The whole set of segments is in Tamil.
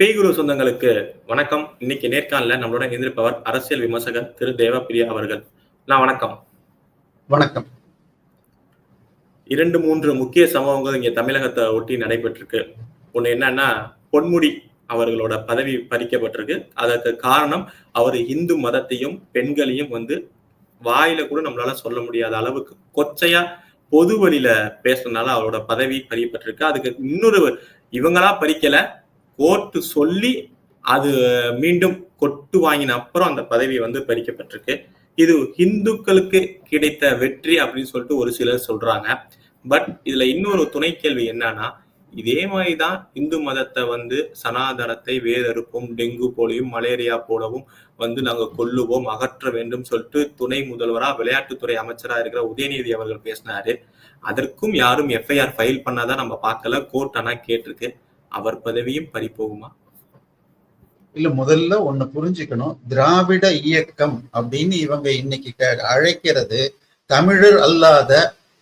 பேய்குரு சொந்தங்களுக்கு வணக்கம். இன்னைக்கு நேர்காணல நம்மளோட இணைந்திருப்பவர் அரசியல் விமர்சகர் திரு தேவப்பிரியா அவர்கள். நான் வணக்கம். வணக்கம். இரண்டு மூன்று முக்கிய சம்பவங்கள் இங்க தமிழகத்தை ஒட்டி நடைபெற்றிருக்கு. ஒண்ணு என்னன்னா பொன்முடி அவர்களோட பதவி பறிக்கப்பட்டிருக்கு. அதற்கு காரணம் அவர் இந்து மதத்தையும் பெண்களையும் வந்து வாயில கூட நம்மளால சொல்ல முடியாத அளவுக்கு கொச்சையா பொது வழியில பேசுறதுனால அவரோட பதவி பறிக்கப்பட்டிருக்கு. அதுக்கு இன்னொரு இவங்களா பறிக்கல கோர்ட்டு சொல்லி அது மீண்டும் கொட்டு வாங்கின அப்புறம் அந்த பதவி வந்து பறிக்கப்பட்டிருக்கு. இது இந்துக்களுக்கு கிடைத்த வெற்றி அப்படின்னு சொல்லிட்டு ஒரு சிலர் சொல்றாங்க. பட் இதுல இன்னொரு துணை கேள்வி என்னன்னா இதே மாதிரிதான் இந்து மதத்தை வந்து சனாதனத்தை வேறறுப்போம் டெங்கு போலையும் மலேரியா போலவும் வந்து நாங்க கொல்லுவோம் அகற்ற வேண்டும் சொல்லிட்டு துணை முதல்வரா விளையாட்டுத்துறை அமைச்சரா இருக்கிற உதயநிதி அவர்கள் பேசினாரு. அதற்கும் யாரும் எஃப்ஐஆர் ஃபைல் பண்ணாதான் நம்ம பார்க்கல. கோர்ட் ஆனா கேட்டிருக்கு. அவர் பதவியும் பறிப்போகுமா? இல்ல முதல்ல ஒண்ணு புரிஞ்சுக்கணும். திராவிட இயக்கம் அப்படின்னு இவங்க இன்னைக்கு அழைக்கிறது தமிழர் அல்லாத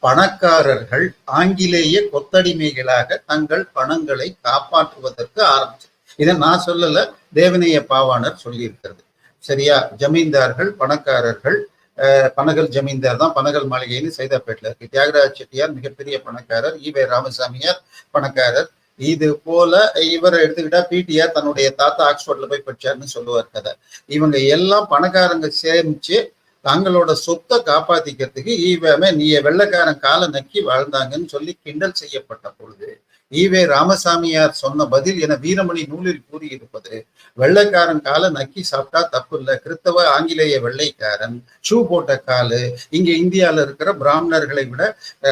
பணக்காரர்கள் ஆங்கிலேய கொத்தடிமைகளாக தங்கள் பணங்களை காப்பாற்றுவதற்கு ஆரம்பிச்சு இதை நான் சொல்லல தேவனைய பாவாணர் சொல்லியிருக்கிறது. சரியா? ஜமீன்தார்கள் பணக்காரர்கள் அஹ், பனகல் ஜமீன்தார் தான் பனகல் மாளிகைன்னு சைதாப்பேட்டில் இருக்கு. தியாகராஜ் செட்டியார் மிகப்பெரிய பணக்காரர் ஈவே ராமசாமியார் பணக்காரர். இது போல இவரை எடுத்துக்கிட்டா பிடிஆர் தன்னுடைய தாத்தா ஆக்ஸ்போர்ட்ல போய் படிச்சாருன்னு சொல்லுவார் கதை. இவங்க எல்லாம் பணக்காரங்க சேமிச்சு தங்களோட சொத்தை காப்பாத்திக்கிறதுக்கு இவமே நீ வெள்ளைக்காரன் காலை நக்கி வாழ்ந்தாங்கன்னு சொல்லி கிண்டல் செய்யப்பட்ட பொழுது ஈவே ராமசாமியார் சொன்ன பதில் என வீரமணி நூலில் கூறியிருப்பது வெள்ளைக்காரன் காலை நக்கி சாப்பிட்டா தப்பு இல்லை கிறித்தவ ஆங்கிலேய வெள்ளைக்காரன் ஷூ போட்ட காலு இங்க இந்தியாவில் இருக்கிற பிராமணர்களை விட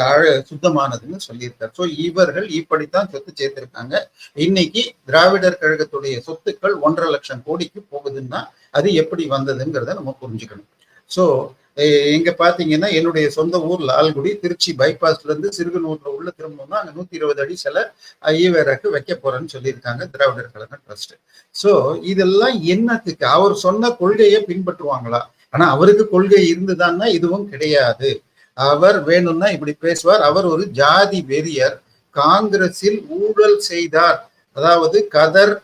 அழ- சுத்தமானதுன்னு சொல்லியிருக்காரு. ஸோ இவர்கள் இப்படித்தான் சொத்து சேர்த்திருக்காங்க. இன்னைக்கு திராவிடர் கழகத்துடைய சொத்துக்கள் ஒன்றரை லட்சம் கோடிக்கு போகுதுன்னா அது எப்படி வந்ததுங்கிறத நம்ம புரிஞ்சுக்கணும். ஸோ இங்க பாத்தீங்கன்னா என்னுடைய சொந்த ஊர் லால்குடி திருச்சி பைபாஸ்ல இருந்து சிறுகனூர்ல உள்ள திரும்பணும்னா அங்க நூத்தி இருபது அடி சில ஈவேராக்கு வைக்க போறேன்னு சொல்லியிருக்காங்க திராவிடர் கழக ட்ரஸ்ட். ஸோ இதெல்லாம் என்னத்துக்கு? அவர் சொன்ன கொள்கையை பின்பற்றுவாங்களா? ஆனா அவருக்கு கொள்கை இருந்துதான்னா இதுவும் கிடையாது. அவர் வேணும்னா இப்படி பேசுவார். அவர் ஒரு ஜாதி வெறியர். காங்கிரஸில் ஊழல் செய்தார். அதாவது கதர்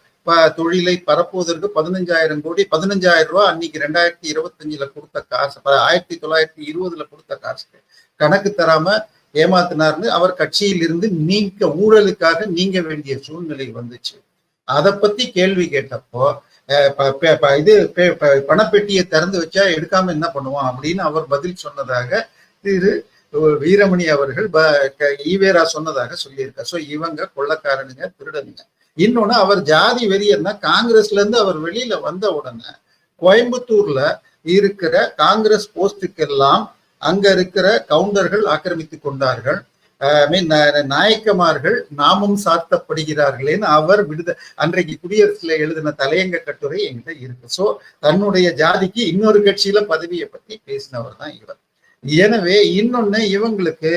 தொழிலை பரப்புவதற்கு பதினஞ்சாயிரம் கோடி பதினஞ்சாயிரம் ரூபாய் அன்னைக்கு ரெண்டாயிரத்தி இருபத்தஞ்சுல கொடுத்த காசு. ஆயிரத்தி தொள்ளாயிரத்தி இருபதுல கொடுத்த காசு. கணக்கு தராம ஏமாத்தினார்னு அவர் கட்சியில் இருந்து நீங்க ஊழலுக்காக நீங்க வேண்டிய சூழ்நிலை வந்துச்சு. அதை பத்தி கேள்வி கேட்டப்போ இது பணப்பெட்டியை திறந்து வச்சா எடுக்காம என்ன பண்ணுவான் அப்படின்னு அவர் பதில் சொன்னதாக திரு வீரமணி அவர்கள் ஈவேரா சொன்னதாக சொல்லியிருக்கார். சோ இவங்க கொள்ளக்காரனுங்க திருடனுங்க. இன்னொன்னு அவர் ஜாதி வெறியர்னா காங்கிரஸ்ல இருந்து அவர் வெளியில வந்த உடனே கோயம்புத்தூர்ல இருக்கிற காங்கிரஸ் போஸ்டுக்கெல்லாம் அங்க இருக்கிற கவுண்டர்கள் ஆக்கிரமித்து கொண்டார்கள். மீன் நாயக்கமார்கள் நாமம் சாத்தப்படுகிறார்களேன்னு அவர் விடுத அன்றைக்கு குடியரசுல எழுதின தலையங்க கட்டுரை எங்கிட்ட இருக்கு. சோ தன்னுடைய ஜாதிக்கு இன்னொரு கட்சியில பதவியை பத்தி பேசினவர் தான் இவர். எனவே இன்னொன்னு இவங்களுக்கு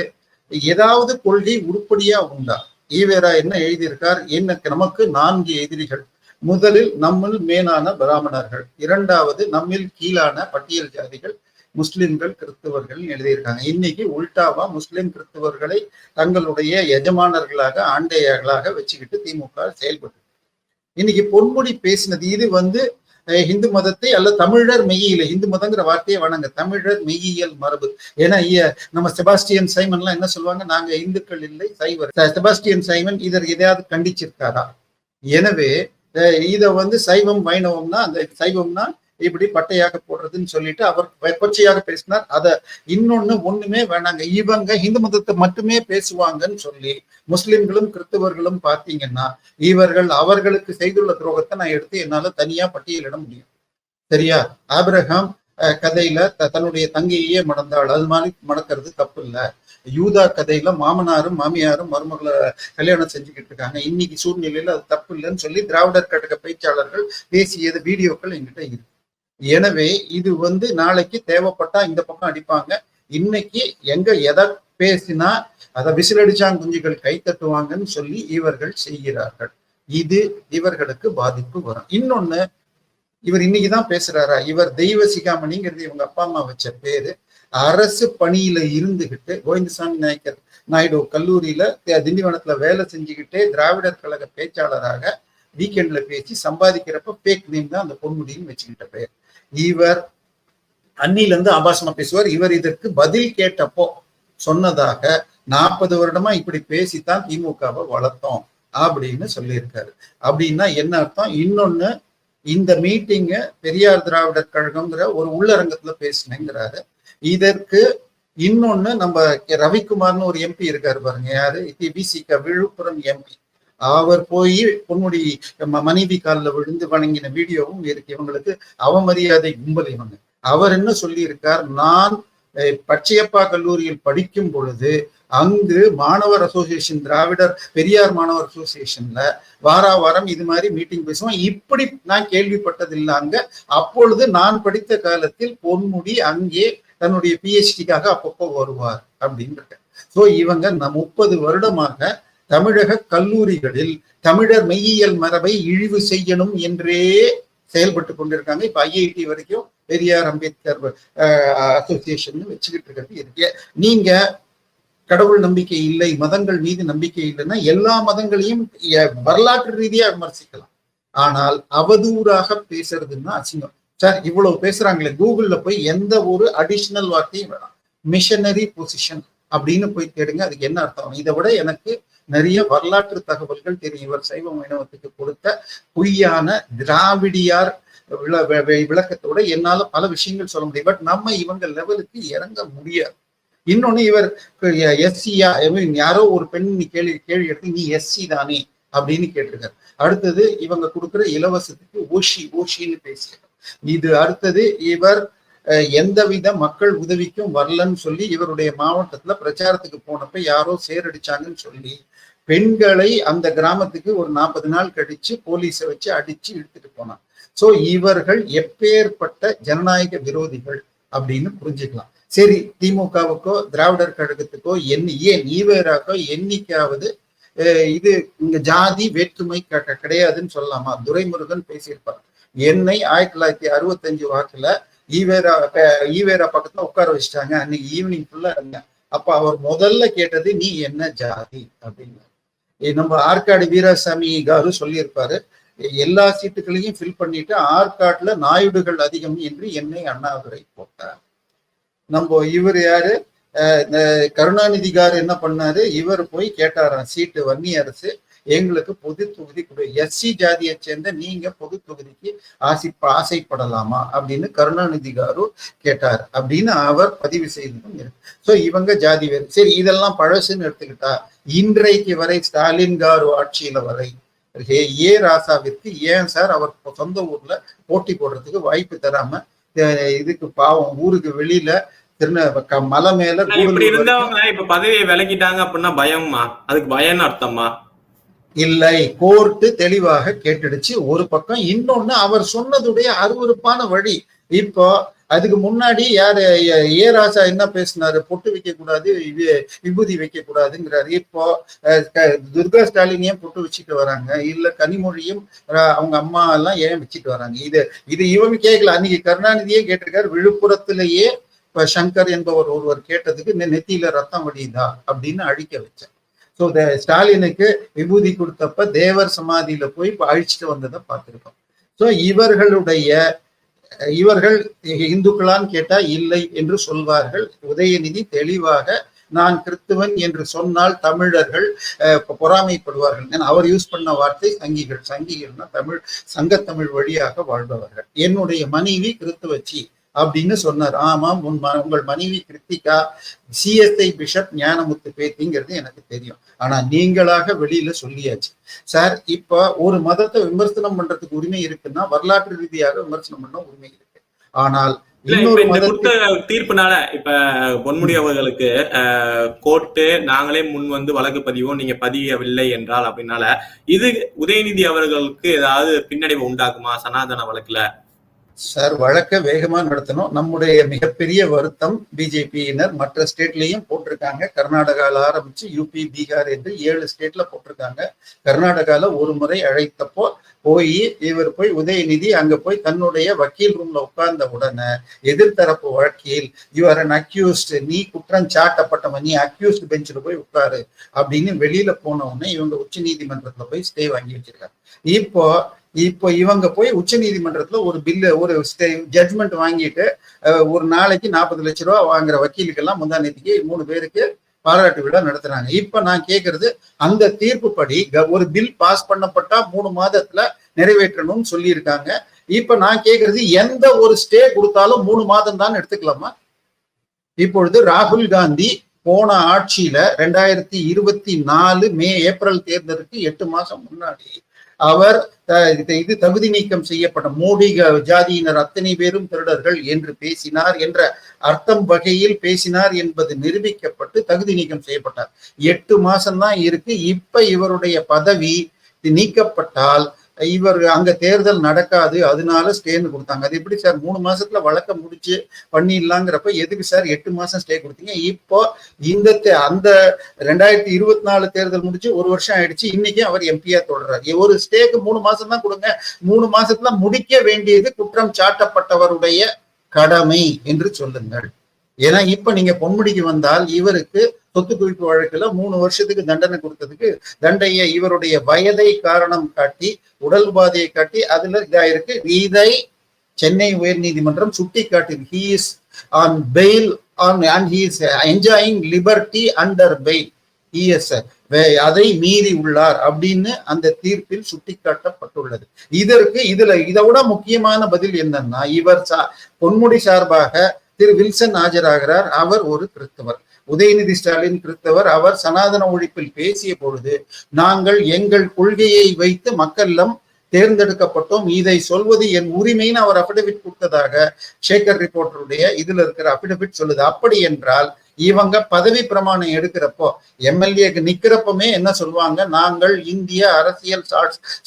ஏதாவது கொள்கை உருப்படியா உண்டா? ஈவேரா என்ன எழுதியிருக்கார்? என்ன நமக்கு நான்கு எதிரிகள். முதலில் நம்மில் மேலான பிராமணர்கள். இரண்டாவது நம்மில் கீழான பட்டியல் ஜாதிகள் முஸ்லிம்கள் கிறிஸ்தவர்கள் எழுதியிருக்காங்க. இன்னைக்கு உல்டாவா முஸ்லிம் கிறிஸ்தவர்களை தங்களுடைய எஜமானர்களாக ஆண்டையர்களாக வச்சுக்கிட்டு திமுக செயல்பட்டு இன்னைக்கு பொன்முடி பேசினது இது வந்து ஹிந்து மதத்தை அல்ல தமிழர் மெய்யியல் ஹிந்து மதங்கிற வார்த்தையை வணங்க. தமிழர் மெய்யியல் மரபு. ஏன்னா நம்ம செபாஸ்டியன் சைமன்லாம் என்ன சொல்லுவாங்க? நாங்க இந்துக்கள் இல்லை சைவர். செபாஸ்டியன் சைமன் இதர் எதையாவது கண்டிச்சிருக்காரா? எனவே இதை வந்து சைவம் வைணவம்னா அந்த சைவம்னா இப்படி பட்டையாக போடுறதுன்னு சொல்லிட்டு அவர் கொச்சையாக பேசினார். அத இன்னொன்னு ஒண்ணுமே வேணாங்க. இவங்க இந்து மதத்தை மட்டுமே பேசுவாங்கன்னு சொல்லி முஸ்லிம்களும் கிறிஸ்தவர்களும் பார்த்தீங்கன்னா இவர்கள் அவர்களுக்கு செய்துள்ள துரோகத்தை நான் எடுத்து என்னால தனியா பட்டியலிட முடியும். சரியா? ஆபிரகாம் கதையில த- தன்னுடைய தங்கையே மணந்தாள். அது மாதிரி மணக்கிறது தப்பு இல்ல யூதா கதையில மாமனாரும் மாமியாரும் மருமகளை கல்யாணம் செஞ்சுக்கிட்டு இருக்காங்க. இன்னைக்கு சூழ்நிலையில அது தப்பு இல்லைன்னு சொல்லி திராவிடர் கழக பேச்சாளர்கள் பேசியது வீடியோக்கள் என்கிட்ட இருக்கு. எனவே இது வந்து நாளைக்கு தேவைப்பட்டா இந்த பக்கம் அடிப்பாங்க. இன்னைக்கு எங்க எதை பேசினா அதை விசிலடிச்சாங்க குஞ்சுகள் கை தட்டுவாங்கன்னு சொல்லி இவர்கள் செய்கிறார்கள். இது இவர்களுக்கு பாதிப்பு வரும். இன்னொன்னு இவர் இன்னைக்குதான் பேசுறாரா? இவர் தெய்வ சிகாமணிங்கிறது இவங்க அப்பா அம்மா வச்ச பேரு. அரசு பணியில இருந்துகிட்டு கோவிந்தசாமி நாயக்கர் நாயுடு கல்லூரியில திண்டிவனத்துல வேலை செஞ்சுக்கிட்டே திராவிடர் கழக பேச்சாளராக வீக்கெண்ட்ல பேசி சம்பாதிக்கிறப்ப பேக் நேம் தான் அந்த பொன்முடின்னு வச்சுக்கிட்ட பேர். இவர் அன்னில இருந்து ஆபாசமா பேசுவார். இவர் இதற்கு பதில் கேட்டப்போ சொன்னதாக நாற்பது வருடமா இப்படி பேசித்தான் திமுகவை வளர்த்தோம் அப்படின்னு சொல்லியிருக்காரு. அப்படின்னா என்ன அர்த்தம்? இன்னொன்னு இந்த மீட்டிங்க பெரியார் திராவிடர் கழகம்ங்கிற ஒரு உள்ளரங்கத்துல பேசினேங்கிறாரு. இதற்கு இன்னொன்னு நம்ம ரவிக்குமார்னு ஒரு எம்பி இருக்காரு பாருங்க. யாரு? பிசிக விழுப்புரம் எம்பி அவர் போய் பொன்முடி ம- மனைவி காலில் விழுந்து வணங்கின வீடியோவும் இருக்கு. இவங்களுக்கு அவமரியாதை கும்பல் இவங்க. அவர் என்ன சொல்லியிருக்கார்? நான் பச்சையப்பா கல்லூரியில் படிக்கும் பொழுது அங்கு மாணவர் அசோசியேஷன் திராவிடர் பெரியார் மாணவர் அசோசியேஷன்ல வாரா வாரம் இது மாதிரி மீட்டிங் பேசுவோம். இப்படி நான் கேள்விப்பட்டதில்லை அங்க. அப்பொழுது நான் படித்த காலத்தில் பொன்முடி அங்கே தன்னுடைய பிஹெச்டிக்காக அப்பப்போ வருவார் அப்படின்னு சோ இவங்க முப்பது வருடமாக தமிழக கல்லூரிகளில் தமிழர் மெய்யியல் மரபை இழிவு செய்யணும் என்றே செயல்பட்டு கொண்டிருக்காங்க. இப்ப ஐஐடி வரைக்கும் பெரியார் அம்பேத்கர் அசோசியேஷன் வச்சுக்கிட்டு இருக்கிறது. இருக்கு. நீங்க கடவுள் நம்பிக்கை இல்லை மதங்கள் மீது நம்பிக்கை இல்லைன்னா எல்லா மதங்களையும் வரலாற்று ரீதியா விமர்சிக்கலாம். ஆனால் அவதூறாக பேசுறதுன்னா அசிங்கம். சார் இவ்வளவு பேசுறாங்களே. கூகுள்ல போய் எந்த ஒரு அடிஷனல் வார்த்தையும் வேணாம். மிஷனரி பொசிஷன் அப்படின்னு போய் தேடுங்க. அதுக்கு என்ன அர்த்தம்? இதை விட எனக்கு நிறைய வரலாற்று தகவல்கள் தெரியும் இவர் சைவ மீனவத்துக்கு கொடுத்த பொய்யான திராவிடியார் விளக்கத்தோட என்னால பல விஷயங்கள் சொல்ல முடியும். பட் நம்ம இவங்க லெவலுக்கு இறங்க முடியாது. இன்னொன்னு இவர் எஸ்சியா யாரோ ஒரு பெண் நீ கேள்வி கேள்வி எடுத்து நீ எஸ்சி தானே? அப்படின்னு கேட்டிருக்காரு. அடுத்தது இவங்க கொடுக்குற இலவசத்துக்கு ஓஷி ஓஷின்னு பேசுகிறார் இது அடுத்தது இவர் எந்தவித மக்கள் உதவிக்கும் வரலன்னு சொல்லி இவருடைய மாவட்டத்துல பிரச்சாரத்துக்கு போனப்ப யாரோ சேரடிச்சாங்கன்னு சொல்லி பெண்களை அந்த கிராமத்துக்கு ஒரு நாற்பது நாள் கழிச்சு போலீஸை வச்சு அடிச்சு இழுத்துட்டு போனான். சோ இவர்கள் எப்பேற்பட்ட ஜனநாயக விரோதிகள் அப்படின்னு புரிஞ்சுக்கலாம். சரி திமுகவுக்கோ திராவிடர் கழகத்துக்கோ என் ஏன் ஈவேராக்கோ என்னைக்காவது இது இங்க ஜாதி வேற்றுமை க- கிடையாதுன்னு சொல்லலாமா? துரைமுருகன் பேசியிருப்பார். என்னை ஆயிரத்தி தொள்ளாயிரத்தி அறுபத்தஞ்சு வாக்குல ஈவேரா ஈவேரா பக்கத்துல உட்கார வச்சுட்டாங்க. அன்னைக்கு ஈவினிங் ஃபுல்லா இருந்தேன் அப்ப அவர் முதல்ல கேட்டது நீ என்ன ஜாதி? அப்படின்னு. நம்ம ஆற்காடு வீராசாமி காரு சொல்லியிருப்பாரு. எல்லா சீட்டுகளையும் ஃபில் பண்ணிட்டு ஆற்காட்டுல நாயுடுகள் அதிகம் என்று என்னை அண்ணாதுரை போட்டார். நம்ம இவர் யாரு? இந்த கருணாநிதி கார் என்ன பண்ணாரு? இவர் போய் கேட்டாராம் சீட்டு வன்னி அரசு எங்களுக்கு பொது தொகுதி கொடு. எஸ்சி ஜாதியை சேர்ந்த நீங்க பொது தொகுதிக்கு ஆசை ஆசைப்படலாமா? அப்படின்னு கருணாநிதி காரு கேட்டார். அப்படின்னு அவர் பதிவு செய்ததும் சோ ஸோ இவங்க ஜாதி வேறு. சரி இதெல்லாம் பழசுன்னு எடுத்துக்கிட்டா இன்றைக்கு வரை ஸ்டாலின் காரு ஆட்சியில வரை ஏ ஏ ராசாவிற்கு ஏன் சார் அவர் சொந்த ஊர்ல போட்டி போடுறதுக்கு வாய்ப்பு தராம இதுக்கு பாவம் ஊருக்கு வெளியில திருந மலை மேல இப்படி இருந்தவங்க இப்ப பதவியை விலகிட்டாங்க அப்படின்னா பயம்மா? அதுக்கு பயம்னு அர்த்தமா இல்லை. கோர்ட்டு தெளிவாக கேட்டுடுச்சு. ஒரு பக்கம் இன்னொன்னு அவர் சொன்னதுடைய அருவருப்பான வழி. இப்போ அதுக்கு முன்னாடி யாரு ஏ- ராஜா என்ன பேசினாரு? பொட்டு வைக்க கூடாது விபூதி வைக்க கூடாதுங்கிறாரு இப்போ துர்கா ஸ்டாலின் ஏன் பொட்டு வச்சுட்டு வராங்க. இல்ல கனிமொழியும் அவங்க அம்மா எல்லாம் ஏன் வச்சுட்டு வராங்க? இது இது இவங்க கேட்கல அன்னைக்கு கருணாநிதியே கேட்டிருக்காரு விழுப்புரத்திலேயே இப்ப சங்கர் என்பவர் ஒருவர் கேட்டதுக்கு நெத்தியில ரத்தம் வடியுதா? அப்படின்னு அழிக்க வச்சேன் ஸோ ஸ்டாலினுக்கு விபூதி கொடுத்தப்ப தேவர் சமாதியில போய் இப்ப அழிச்சிட்டு வந்ததை பார்த்துருக்கோம். ஸோ இவர்களுடைய இவர்கள் இந்துக்களான்னு கேட்டா இல்லை என்று சொல்வார்கள். உதயநிதி தெளிவாக நான் கிறிஸ்துவன் என்று சொன்னால் தமிழர்கள் பொறாமைப்படுவார்கள். அவர் யூஸ் பண்ண வார்த்தை சங்கிகள் சங்கிகள்னா தமிழ் சங்கத்தமிழ் வழியாக வாழ்பவர்கள். என்னுடைய மனைவி கிறிஸ்துவச்சி அப்படின்னு சொன்னார். ஆமாம் உன் உங்கள் மனைவி கிருத்திகா சிஎஸ்ஐ பிஷப் ஞானமுத்து பேத்திங்கிறது எனக்கு தெரியும். ஆனா நீங்களாக வெளியில சொல்லியாச்சு. சார் இப்ப ஒரு மதத்தை விமர்சனம் பண்றதுக்கு உரிமை இருக்குன்னா வரலாற்று ரீதியாக விமர்சனம் பண்ண உரிமை இருக்கு. ஆனால் தீர்ப்புனால இப்ப பொன்முடி அவர்களுக்கு கோர்ட்டு நாங்களே முன் வந்து வழக்கு பதிவோம் நீங்க பதியவில்லை என்றால் அப்படின்னால இது உதயநிதி அவர்களுக்கு ஏதாவது பின்னடைவு உண்டாக்குமா சனாதன வழக்குல? சார் வழக்க வேகமா நடத்தணும். நம்முடைய மிகப்பெரிய வருத்தம் பிஜேபியினர் மற்ற ஸ்டேட்லயும் போட்டிருக்காங்க. கர்நாடகால ஆரம்பிச்சு யூபி பீகார் என்று ஏழு ஸ்டேட்ல போட்டிருக்காங்க. கர்நாடகால ஒரு முறை அழைத்தப்போ போய் இவர் போய் உதயநிதி அங்க போய் தன்னுடைய வக்கீல் ரூம்ல உட்கார்ந்த உடனே எதிர்த்தரப்பு வழக்கில் யூஆர் அன் அக்யூஸ்ட் நீ குற்றம் சாட்டப்பட்டவன். நீ அக்யூஸ்ட் பெஞ்சில் போய் உட்காரு. அப்படின்னு வெளியில போன உடனே இவங்க உச்ச நீதிமன்றத்துல போய் ஸ்டே வாங்கி வச்சிருக்காங்க. இப்போ இப்போ இவங்க போய் உச்ச நீதிமன்றத்துல ஒரு பில்லு ஒரு ஜட்மெண்ட் வாங்கிட்டு ஒரு நாளைக்கு நாற்பது லட்ச ரூபா வாங்குற வக்கீலுக்கெல்லாம் முந்தா மூணு பேருக்கு பாராட்டு விழா நடத்துறாங்க. இப்ப நான் கேக்குறது அந்த தீர்ப்புப்படி படி ஒரு பில் பாஸ் பண்ணப்பட்டா மூணு மாதத்துல நிறைவேற்றணும்னு சொல்லியிருக்காங்க. இப்ப நான் கேக்குறது எந்த ஒரு ஸ்டே கொடுத்தாலும் மூணு மாதம் தான் எடுத்துக்கலாமா? இப்பொழுது ராகுல் காந்தி போன ஆட்சியில ரெண்டாயிரத்தி இருபத்தி நாலு மே ஏப்ரல் தேர்தலுக்கு எட்டு மாசம் முன்னாடி அவர் இது- தகுதி நீக்கம் செய்யப்பட்ட மோடி ஜாதியினர் அத்தனை பேரும் திருடர்கள் என்று பேசினார் என்ற அர்த்தம் வகையில் பேசினார் என்பது நிரூபிக்கப்பட்டு தகுதி நீக்கம் செய்யப்பட்டார். எட்டு மாசம்தான் இருக்கு. இப்ப இவருடைய பதவி நீக்கப்பட்டால் இவர் அங்க தேர்தல் நடக்காது அதனால ஸ்டேன்னு கொடுத்தாங்க. அது எப்படி சார் மூணு மாசத்துல வழக்க முடிச்சு பண்ணிடலாங்கிறப்ப எதுக்கு சார் எட்டு மாசம் ஸ்டே கொடுத்தீங்க? இப்போ இந்த தே- அந்த ரெண்டாயிரத்தி இருபத்தி நாலு தேர்தல் முடிச்சு ஒரு வருஷம் ஆயிடுச்சு இன்னைக்கு அவர் எம்பியா தொடர்றாரு. ஒரு ஸ்டேக்கு மூணு மாசம் தான் கொடுங்க. மூணு மாசத்துல முடிக்க வேண்டியது குற்றம் சாட்டப்பட்டவருடைய கடமை என்று சொல்லுங்கள். ஏன்னா இப்ப நீங்க பொன்முடிக்கு வந்தால் இவருக்கு சொத்து குவிப்பு வழக்குல மூணு வருஷத்துக்கு தண்டனை கொடுத்ததுக்கு தண்டைய இவருடைய வயதை காரணம் காட்டி உடல் உபாதையை காட்டி அதுல இதாயிருக்கு இதை சென்னை உயர்நீதிமன்றம் சுட்டி காட்டி he is on bail on and he is enjoying liberty under bail ES அதை மீறி உள்ளார் அப்படின்னு அந்த தீர்ப்பில் சுட்டிக்காட்டப்பட்டுள்ளது. இதற்கு இதுல இதை விட முக்கியமான பதில் என்னன்னா இவர் சா பொன்முடி சார்பாக திரு வில்சன் ஆஜராகிறார். அவர் ஒரு கிறிஸ்தவர். உதயநிதி ஸ்டாலின் கிறிஸ்தவர். அவர் சனாதன ஒழிப்பில் பேசிய பொழுது நாங்கள் எங்கள் கொள்கையை வைத்து மக்களிடம் தேர்ந்தெடுக்கப்பட்டோம். இதை சொல்வது என் உரிமைன்னு அவர் அபிடவிட் கொடுத்ததாக சேகர் ரிப்போர்ட்டருடைய இதுல இருக்கிற அபிடவிட் சொல்லுது. அப்படி என்றால் இவங்க பதவி பிரமாணம் எடுக்கிறப்போ எம்எல்ஏக்கு நிக்கிறப்பமே என்ன சொல்லுவாங்க? நாங்கள் இந்திய அரசியல்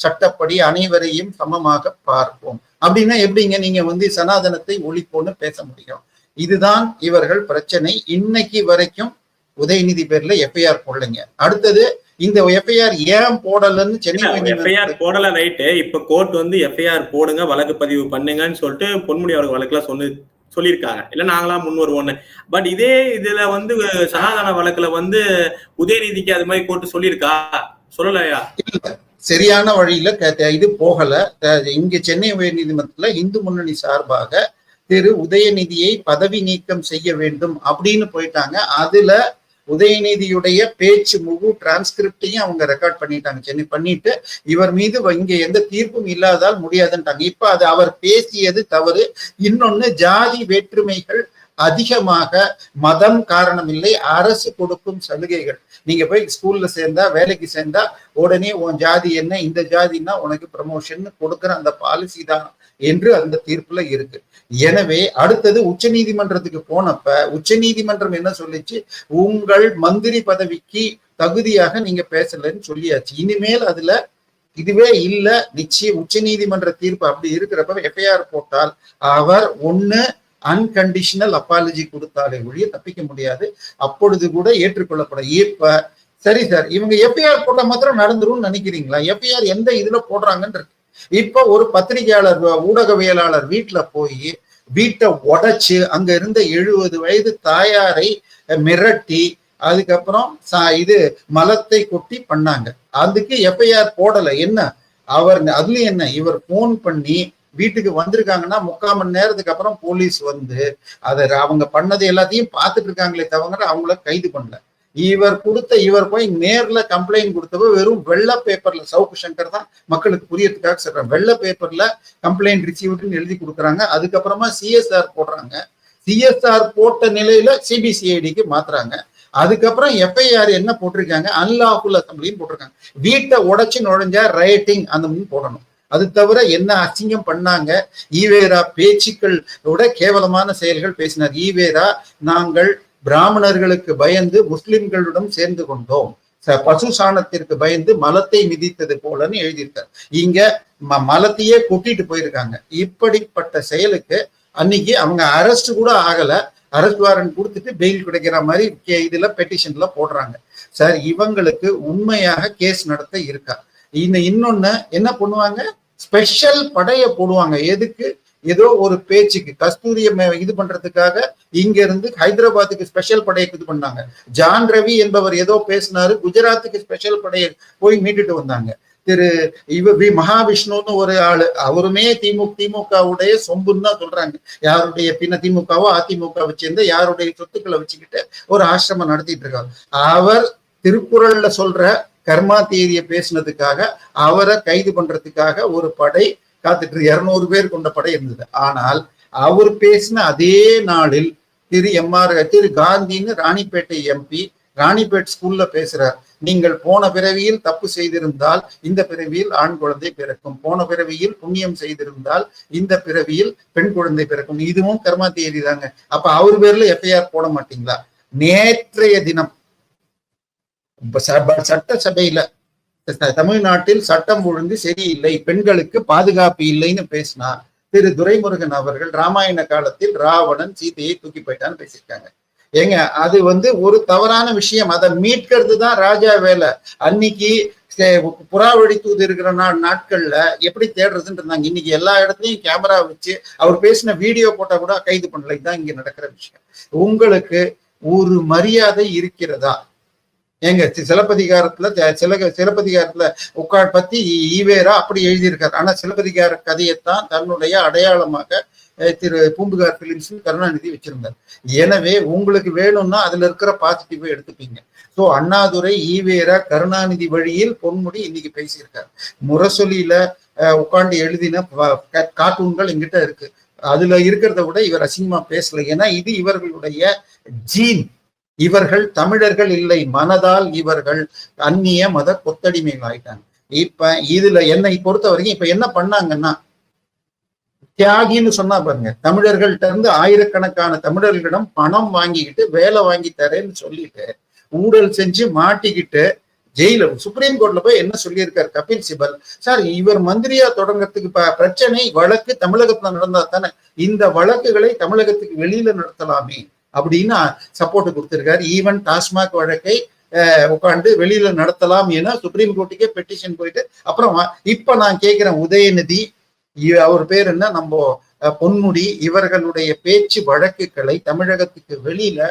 சட்டப்படி அனைவரையும் சமமாக பார்ப்போம். அப்படின்னா எப்படிங்க நீங்க வந்து சனாதனத்தை ஒழிப்போன்னு பேச முடியும்? இதுதான் இவர்கள் பிரச்சனை. இன்னைக்கு வரைக்கும் உதயநிதி பேர்ல எஃப்ஐஆர் போடலைங்க. அடுத்தது இந்த எஃப்ஐஆர் ஏன் போடலன்னு சென்னை எஃப்ஐஆர் போடல ரைட்டு. இப்ப கோர்ட் வந்து எஃப்ஐஆர் போடுங்க வழக்கு பதிவு பண்ணுங்கன்னு சொல்லிட்டு பொன்முடி அவர்கள் வழக்குல சொன்னு சொல்லியிருக்காங்க. இல்ல நாங்களா முன் வருவோம்னு பட் இதே இதுல வந்து சனாதன வழக்குல வந்து உதயநிதிக்கு அது மாதிரி கோர்ட் சொல்லியிருக்கா? சொல்லலையா? சரியான வழியில இது போகல. இங்க சென்னை உயர்நீதிமன்றத்துல இந்து முன்னணி சார்பாக திரு உதயநிதியை பதவி நீக்கம் செய்ய வேண்டும் அப்படின்னு போயிட்டாங்க. அதுல உதயநிதியுடைய பேச்சு முழு டிரான்ஸ்கிரிப்டையும் அவங்க ரெக்கார்ட் பண்ணிட்டாங்க. சென்னை பண்ணிட்டு இவர் மீது இங்க எந்த தீர்ப்பும் இல்லாதால் முடியாதுன்ட்டாங்க. இப்ப அது அவர் பேசியது தவறு. இன்னொன்னு ஜாதி வேற்றுமைகள் அதிகமாக மதம் காரணம் இல்லை அரசு கொடுக்கும் சலுகைகள். நீங்க போய் ஸ்கூல்ல சேர்ந்தா வேலைக்கு சேர்ந்தா உடனே உன் ஜாதி என்ன இந்த ஜாதின்னா உனக்கு ப்ரமோஷன் கொடுக்குற அந்த பாலிசி தான். என்று அந்த தீர்ப்புல இருக்கு. எனவே அடுத்தது உச்ச நீதிமன்றத்துக்கு போனப்ப உச்ச நீதிமன்றம் என்ன சொல்லிச்சு? உங்கள் மந்திரி பதவிக்கு தகுதியாக நீங்க பேசலன்னு சொல்லியாச்சு. இனிமேல் அதுல இதுவே இல்ல. நிச்சயம் உச்ச நீதிமன்ற தீர்ப்பு அப்படி இருக்கிறப்ப எஃப்ஐஆர் போட்டால் அவர் ஒண்ணு அன்கண்டிஷனல் அப்பாலஜி கொடுத்தாலே ஒழிய தப்பிக்க முடியாது. அப்பொழுது கூட ஏற்றுக்கொள்ளப்படும் இப்ப சரி சார் இவங்க எஃப்ஐஆர் போட்டா மாத்திரம் நடந்துரும் நினைக்கிறீங்களா? எஃப்ஐஆர் எந்த இதுல போடுறாங்கன்னு இருக்கு. இப்ப ஒரு பத்திரிகையாளர் ஊடகவியலாளர் வீட்டுல போய் வீட்டை உடைச்சு அங்க இருந்த எழுபது வயது தாயாரை மிரட்டி அதுக்கப்புறம் சா- இது மலத்தை கொட்டி பண்ணாங்க. அதுக்கு எஃப்ஐஆர் போடல. என்ன? அவர் அதுலயும் என்ன? இவர் போன் பண்ணி வீட்டுக்கு வந்திருக்காங்கன்னா முக்கால் மணி நேரத்துக்கு அப்புறம் போலீஸ் வந்து அதை அவங்க பண்ணது எல்லாத்தையும் பார்த்துட்டு இருக்காங்களே தவிர அவங்கள கைது பண்ணல. இவர் கொடுத்த இவர் போய் நேர்ல கம்ப்ளைண்ட் கொடுத்தப்ப வெறும் வெள்ளை பேப்பர்ல சவுக்கு சங்கர் தான் மக்களுக்கு புரியறதுக்காக சொல்றேன் வெள்ள பேப்பர்ல கம்ப்ளைண்ட் ரிசீவ்டுன்னு எழுதி கொடுக்குறாங்க. அதுக்கப்புறமா சிஎஸ்ஆர் போடுறாங்க. சிஎஸ்ஆர் போட்ட நிலையில சிபிசிஐடிக்கு மாத்துறாங்க. அதுக்கப்புறம் எஃப்ஐஆர் என்ன போட்டிருக்காங்க? அன்லாஃபுல் அசம்பிளின்னு போட்டிருக்காங்க. வீட்டை உடைச்சு நுழைஞ்சா ரைட்டிங் அந்த மாதிரி போடணும். அது தவிர என்ன அசிங்கம் பண்ணாங்க? ஈவேரா பேச்சுக்கள் விட கேவலமான செயல்கள் பேசினார். ஈவேரா நாங்கள் பிராமணர்களுக்கு பயந்து முஸ்லிம்களுடன் சேர்ந்து கொண்டோம். ச- பசு சாணத்திற்கு பயந்து மலத்தை மிதித்தது போலன்னு எழுதியிருக்கார். இங்க ம- மலத்தையே கொட்டிட்டு போயிருக்காங்க. இப்படிப்பட்ட செயலுக்கு அன்னைக்கு அவங்க அரெஸ்ட் கூட ஆகல. அரெஸ்ட் வாரண்ட் கொடுத்துட்டு பெயில் கிடைக்கிற மாதிரி இதுல பெட்டிஷன்ல போடுறாங்க. சார் இவங்களுக்கு உண்மையாக கேஸ் நடத்த இருக்கா? இன்னும் இன்னொன்னு என்ன பண்ணுவாங்க? ஸ்பெஷல் படைய போடுவாங்க. எதுக்கு? ஏதோ ஒரு பேச்சுக்கு கஸ்தூரிய மே- இது பண்றதுக்காக இங்க இருந்து ஹைதராபாத்துக்கு ஸ்பெஷல் படையை இது பண்ணாங்க. ஜான் ரவி என்பவர் ஏதோ பேசினாரு குஜராத்துக்கு ஸ்பெஷல் படையை போய் மீட்டுட்டு வந்தாங்க. திரு இவ வி மகாவிஷ்ணுன்னு ஒரு ஆளு. அவருமே திமுக திமுகவுடைய சொம்புன்னு தான் சொல்றாங்க. யாருடைய பின்ன திமுகவோ அதிமுகவை சேர்ந்து யாருடைய சொத்துக்களை வச்சுக்கிட்டு ஒரு ஆசிரமம் நடத்திட்டு இருக்காரு. அவர் திருக்குறள்ல சொல்ற கர்மா தேதியை பேசினதுக்காக அவரை கைது பண்றதுக்காக ஒரு படை காத்துட்டு இருநூறு பேர் கொண்ட படை இருந்தது. ஆனால் அவர் பேசின அதே நாளில் திரு எம் ஆர் திரு காந்தின்னு ராணிப்பேட்டை எம்பி ராணிப்பேட் ஸ்கூல்ல பேசுறார். நீங்கள் போன பிறவியில் தப்பு செய்திருந்தால் இந்த பிறவியில் ஆண் குழந்தை பிறக்கும். போன பிறவியில் புண்ணியம் செய்திருந்தால் இந்த பிறவியில் பெண் குழந்தை பிறக்கும். இதுவும் கர்மா தேதி தாங்க. அப்ப அவர் பேர்ல எஃப்ஐஆர் போட மாட்டீங்களா? நேற்றைய தினம் சட்டசபையில தமிழ்நாட்டில் சட்டம் ஒழுங்கு சரியில்லை பெண்களுக்கு பாதுகாப்பு இல்லைன்னு பேசினா திரு துரைமுருகன் அவர்கள் ராமாயண காலத்தில் ராவணன் சீதையை தூக்கி போயிட்டான்னு பேசியிருக்காங்க. ஏங்க அது வந்து ஒரு தவறான விஷயம். அதை மீட்கிறது தான் ராஜா வேலை. அன்னைக்கு புறாவழி தூது இருக்கிற நாள் நாட்கள்ல எப்படி தேடுறதுன்னு இருந்தாங்க. இன்னைக்கு எல்லா இடத்துலையும் கேமரா வச்சு அவர் பேசின வீடியோ போட்டா கூட கைது பண்ணல. இதுதான் இங்க நடக்கிற விஷயம். உங்களுக்கு ஒரு மரியாதை இருக்கிறதா? ஏங்க சிலப்பதிகாரத்துல சில சிலப்பதிகாரத்துல உட்கார் பத்தி ஈவேரா அப்படி எழுதியிருக்காரு. ஆனா சிலப்பதிகார கதையைத்தான் தன்னுடைய அடையாளமாக திரு பூம்புகார் பிலிம்ஸ் கருணாநிதி வச்சிருந்தார். எனவே உங்களுக்கு வேணும்னா அதுல இருக்கிற பாசிட்டிவை எடுத்துப்பீங்க. ஸோ அண்ணாதுரை ஈவேரா கருணாநிதி வழியில் பொன்முடி இன்னைக்கு பேசியிருக்காரு. முரசொலியில உட்காந்து எழுதின கார்ட்டூன்கள் எங்கிட்ட இருக்கு. அதுல இருக்கிறத விட இவர் அசிங்கமா பேசல. ஏன்னா இது இவர்களுடைய ஜீன். இவர்கள் தமிழர்கள் இல்லை மனதால் இவர்கள் அந்நிய மத கொத்தடிமைகள் ஆயிட்டாங்க. இப்ப இதுல என்னை பொறுத்த வரைக்கும் இப்ப என்ன பண்ணாங்கன்னா தியாகின்னு சொன்னா பாருங்க தமிழர்கள்ட்ட இருந்து ஆயிரக்கணக்கான தமிழர்களிடம் பணம் வாங்கிக்கிட்டு வேலை வாங்கி தரேன்னு சொல்லிட்டு ஊழல் செஞ்சு மாட்டிக்கிட்டு ஜெயில சுப்ரீம் கோர்ட்ல போய் என்ன சொல்லியிருக்காரு கபில் சிபல்? சார் இவர் மந்திரியா தொடங்குறதுக்கு பிரச்சனை வழக்கு தமிழகத்துல நடந்தா தானே இந்த வழக்குகளை தமிழகத்துக்கு வெளியில நடத்தலாமே. அப்படின்னு சப்போர்ட் கொடுத்திருக்காரு. ஈவன் டாஸ்மாக் வழக்கை உட்காந்து வெளியில நடத்தலாம் என சுப்ரீம் கோர்ட்டுக்கே பெட்டிஷன் போயிட்டு அப்புறம் இப்ப நான் கேட்கிறேன் உதயநிதி இ- அவர் பேர் என்ன? நம்ம பொன்முடி இவர்களுடைய பேச்சு வழக்குகளை தமிழகத்துக்கு வெளியில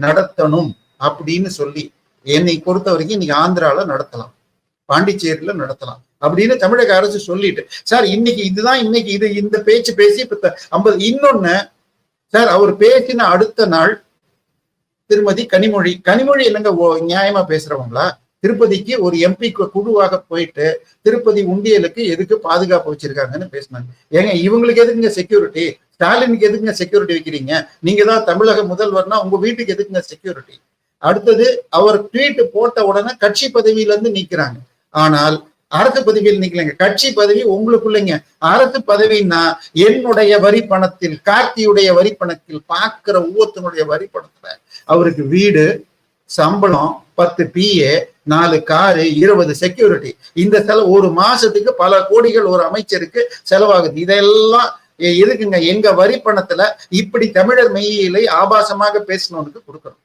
நடத்தணும் அப்படின்னு சொல்லி என்னை பொறுத்த வரைக்கும் இன்னைக்கு ஆந்திரால நடத்தலாம். பாண்டிச்சேரியில நடத்தலாம் அப்படின்னு தமிழக அரசு சொல்லிட்டு. சார் இன்னைக்கு இதுதான் இன்னைக்கு இது இந்த பேச்சு பேசி இப்ப ஐம்பது இன்னொன்னு சார் அவர் பேசின அடுத்த நாள் திருமதி கனிமொழி கனிமொழி என்னங்க நியாயமா பேசுறவங்களா? திருப்பதிக்கு ஒரு எம்பி குழுவாக போயிட்டு திருப்பதி உண்டியலுக்கு எதுக்கு பாதுகாப்பு வச்சிருக்காங்கன்னு பேசினாங்க. ஏங்க இவங்களுக்கு எதுக்குங்க செக்யூரிட்டி ஸ்டாலினுக்கு எதுக்குங்க செக்யூரிட்டி வைக்கிறீங்க? நீங்க தான் தமிழக முதல்வர்னா உங்க வீட்டுக்கு எதுக்குங்க செக்யூரிட்டி அடுத்தது அவர் ட்வீட் போட்ட உடனே கட்சி பதவியில இருந்து நீக்கிறாங்க. ஆனால் அரசு பதவியில் நிக்கலைங்க கட்சி பதவி உங்களுக்குள்ளங்க. அரசு பதவின்னா என்னுடைய வரி பணத்தில் கார்த்தியுடைய வரி பணத்தில் பார்க்கிற ஒவ்வொருத்தனுடைய வரி பணத்துல அவருக்கு வீடு சம்பளம் பத்து பிஏ நாலு காரு இருபது செக்யூரிட்டி இந்த செலவு ஒரு மாசத்துக்கு பல கோடிகள் ஒரு அமைச்சருக்கு செலவாகுது. இதெல்லாம் இருக்குங்க எதுக்குங்க? எங்க வரி பணத்துல இப்படி தமிழர் மெய்யிலை ஆபாசமாக பேசினவனுக்கு கொடுக்கணும்.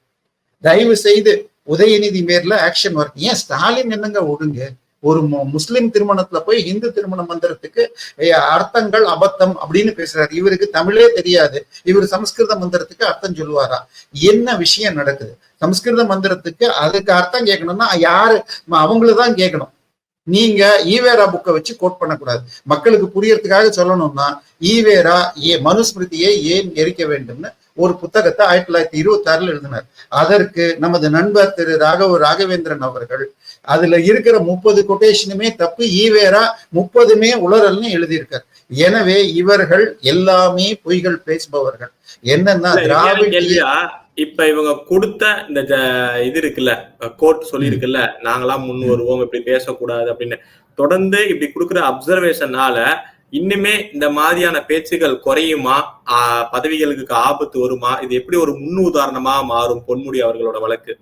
தயவு செய்து உதயநிதி மேர்ல ஆக்ஷன் வரணும் ஏன் ஸ்டாலின் என்னங்க ஒடுங்க? ஒரு மு- முஸ்லிம் திருமணத்துல போய் இந்து திருமண மந்திரத்துக்கு அர்த்தங்கள் அபத்தம் அப்படின்னு பேசுறாரு. இவருக்கு தமிழே தெரியாது. இவர் சமஸ்கிருத மந்திரத்துக்கு அர்த்தம் சொல்லுவாரா? என்ன விஷயம் நடக்குது? சமஸ்கிருத மந்திரத்துக்கு அதுக்கு அர்த்தம் கேட்கணும்னா யாரு அவங்களதான் கேட்கணும். நீங்க ஈவேரா புக்கை வச்சு கோட் பண்ணக்கூடாது. மக்களுக்கு புரியறதுக்காக சொல்லணும்னா ஈவேரா ஏ மனுஸ்மிருதியை ஏன் எரிக்க வேண்டும்னு ஒரு புத்தகத்தை ஆயிரத்தி தொள்ளாயிரத்தி இருபத்தி ஆறுல எழுதினார். அதற்கு நமது நண்பர் திரு ராகவ ராகவேந்திரன் அவர்கள் அதுல இருக்கிற முப்பது கொட்டேஷனுமே தப்பு ஈவேரா முப்பதுமே உளறல்னு எழுதியிருக்கார். எனவே இவர்கள் எல்லாமே பொய்கள் பேசுபவர்கள். என்னன்னா திராவிட இப்ப இவங்க கொடுத்த இந்த இது இருக்குல்ல கோர்ட் சொல்லி இருக்குல்ல நாங்களாம் முன் வருவோம் இப்படி பேசக்கூடாது அப்படின்னு. தொடர்ந்து இப்படி கொடுக்குற அப்சர்வேஷனால இன்னுமே இந்த மாதிரியான பேச்சுகள் குறையுமா? ஆஹ் பதவிகளுக்கு ஆபத்து வருமா? இது எப்படி ஒரு முன் உதாரணமா மாறும் பொன்முடி அவர்களோட வழக்கு?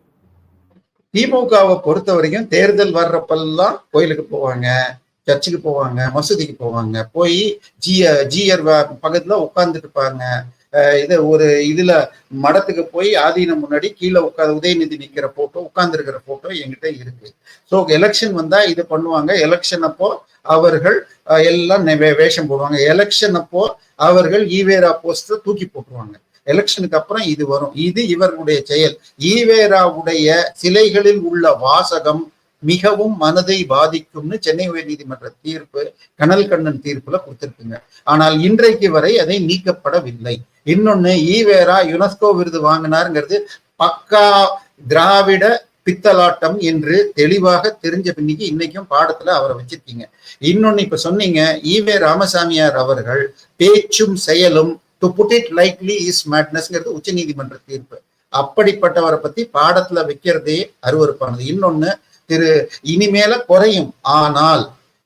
திமுகவை பொறுத்த வரைக்கும் தேர்தல் வர்றப்பெல்லாம் கோயிலுக்கு போவாங்க சர்ச்சுக்கு போவாங்க மசூதிக்கு போவாங்க. போய் ஜிய ஜியர் பக்கத்துல உட்கார்ந்துட்டு இருப்பாங்க. இது ஒரு இதுல மடத்துக்கு போய் ஆதீனம் முன்னாடி கீழே உட்காந்து உதயநிதி நிக்கிற போட்டோ உட்கார்ந்துருக்கிற போட்டோ என்கிட்ட இருக்கு. ஸோ எலெக்ஷன் வந்தா இது பண்ணுவாங்க. எலெக்ஷன் அப்போ அவர்கள் எல்லாம் நெ- வே- வேஷம் போடுவாங்க. எலெக்ஷன் அப்போ அவர்கள் ஈவேரா போஸ்டர் தூக்கி போட்டுருவாங்க. எலெக்ஷனுக்கு அப்புறம் இது வரும். இது இவர்களுடைய செயல். ஈவேராவுடைய சிலைகளில் உள்ள வாசகம் மிகவும் மனதை பாதிக்கும்னு சென்னை உயர்நீதிமன்ற தீர்ப்பு கனல் கண்ணன் தீர்ப்புல கொடுத்திருக்குங்க. ஆனால் இன்றைக்கு வரை அதை நீக்கப்படவில்லை. இன்னொன்னு ஈவேரா யுனெஸ்கோ விருது வாங்கினாருங்கிறது பக்கா திராவிட பித்தலாட்டம் என்று தெளிவாக தெரிஞ்ச பின்னிக்கு இன்னைக்கும் பாடத்துல அவரை வச்சிருக்கீங்க. இன்னொன்னு இப்ப சொன்னீங்க ஈவே ராமசாமியார் அவர்கள் பேச்சும் செயலும் to put it likely is மேட்னஸ்ங்கிறது உச்ச நீதிமன்ற தீர்ப்பு. அப்படிப்பட்டவரை பத்தி பாடத்துல வைக்கிறதே அருவருப்பானது. இன்னொன்னு திரு இனிமேல குறையும் ஆனால்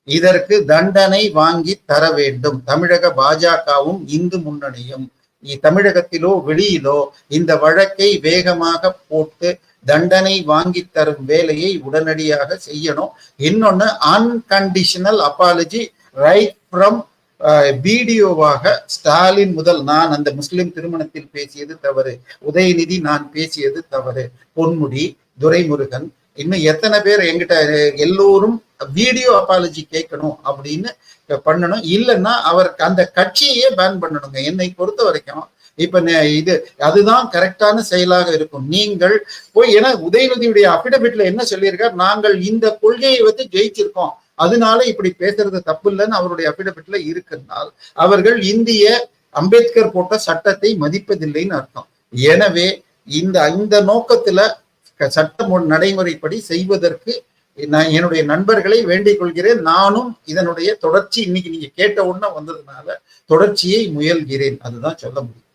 இதற்கு தண்டனை வாங்கி தர வேண்டும். தமிழக பாஜகவும் இந்து முன்னணியும். தமிழகத்திலோ வெளியிலோ இந்த வழக்கை வேகமாக போட்டு தண்டனை வாங்கி தரும் வேலையை உடனடியாக செய்யணும். இன்னொன்னு அன்கண்டிஷனல் அப்பாலஜி ரைட் ஃப்ரம் வீடியோவாக ஸ்டாலின் முதல் நான் அந்த முஸ்லிம் திருமணத்தில் பேசியது தவறு. உதயநிதி நான் பேசியது தவறு. பொன்முடி துரைமுருகன் இன்னும் எத்தனை பேர் எங்கிட்ட எல்லோரும் வீடியோ அப்பாலஜி கேட்கணும் அப்படின்னு பண்ணணும். இல்லைன்னா அவர் அந்த கட்சியே பேன் பண்ணணுங்க. என்னை பொறுத்த வரைக்கும் இப்ப நே- இது அதுதான் கரெக்டான செயலாக இருக்கும். நீங்கள் போய் ஏன்னா உதயநிதியுடைய அபிடபிட்ல என்ன சொல்லியிருக்கார்? நாங்கள் இந்த கொள்கையை வந்து ஜெயிச்சிருக்கோம். அதனால இப்படி பேசுறது தப்பு இல்லைன்னு அவருடைய அபிடபிட்ல இருக்கிறதால் அவர்கள் இந்திய அம்பேத்கர் போட்ட சட்டத்தை மதிப்பதில்லைன்னு அர்த்தம். எனவே இந்த இந்த நோக்கத்துல சட்டம் நடைமுறைப்படி செய்வதற்கு நான் என்னுடைய நண்பர்களை வேண்டிக் கொள்கிறேன். நானும் இதனுடைய தொடர்ச்சி இன்னைக்கு நீங்க கேட்ட உடனே வந்ததுனால தொடர்ச்சியை முயல்கிறேன். அதுதான் சொல்ல முடியும்.